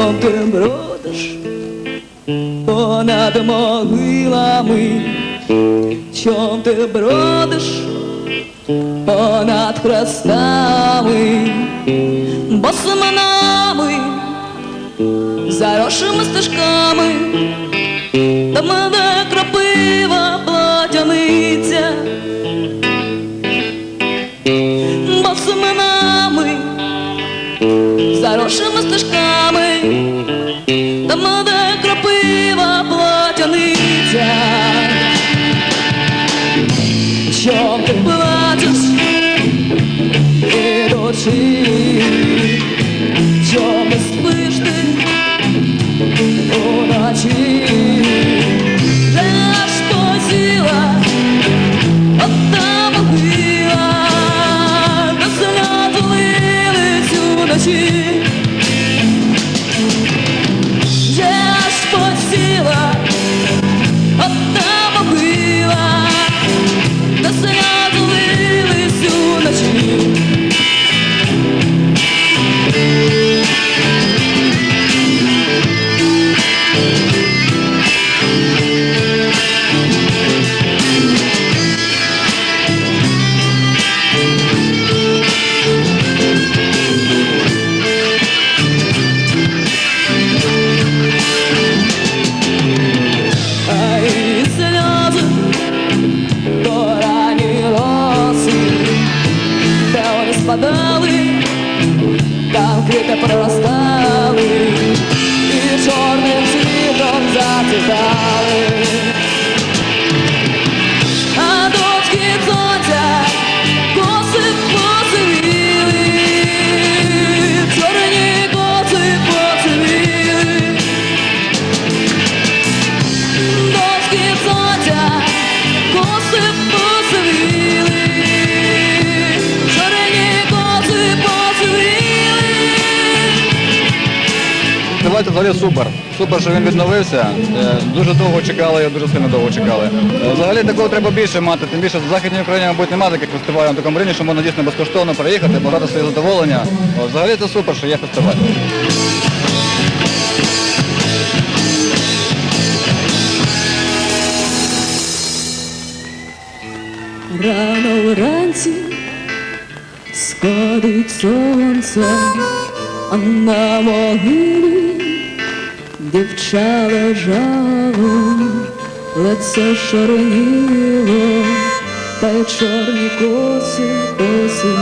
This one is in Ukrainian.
Чом ти бродиш понад могилами? Чом ти бродиш? Понад хрестами, босими нами, заросшими стежками, та де заросшими стежками, там де крапива платяниця. Ти плачеш ідучи? Чом не спиш ти уночі? 去。Давайте взагалі супер. Супер, що він відновився. Е, Дуже довго чекали, його дуже сильно довго чекали. Е, Взагалі такого треба більше мати, тим більше в Західній Україні, мабуть, немає таких фестивалів на такому рівні, що можна дійсно безкоштовно приїхати, багато своє задоволення. Взагалі це супер, що є фестиваль. Рано вранці сходить сонце, а на могилі дівча лежало, лице шареніло, та й чорні коси посивіли.